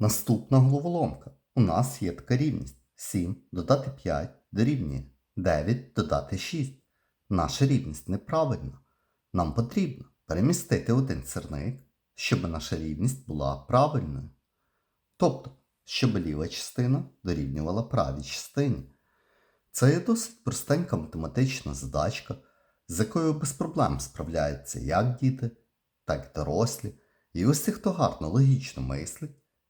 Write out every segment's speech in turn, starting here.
Наступна головоломка. У нас є така рівність. 7 додати 5 дорівнює 9 додати 6. Наша рівність неправильна. Нам потрібно перемістити один сирник, щоб наша рівність була правильною. Тобто, щоб ліва частина дорівнювала правій частині. Це є досить простенька математична задачка, з якою без проблем справляються як діти, так і дорослі. І усі, хто гарно логічно мислить,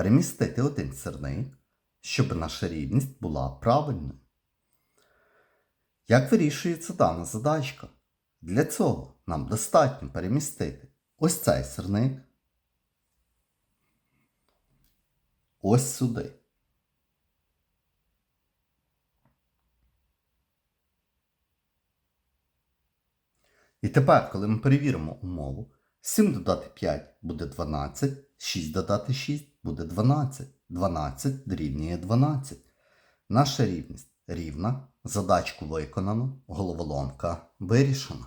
перемістити один сирник, щоб наша рівність була правильною. Як вирішується дана задачка? Для цього нам достатньо перемістити ось цей сирник ось сюди. І тепер, коли ми перевіримо умову, 7 додати 5 буде 12, 6 додати 6 буде 12. 12 дорівнює 12. Наша рівність рівна, задачку виконано, головоломка вирішена.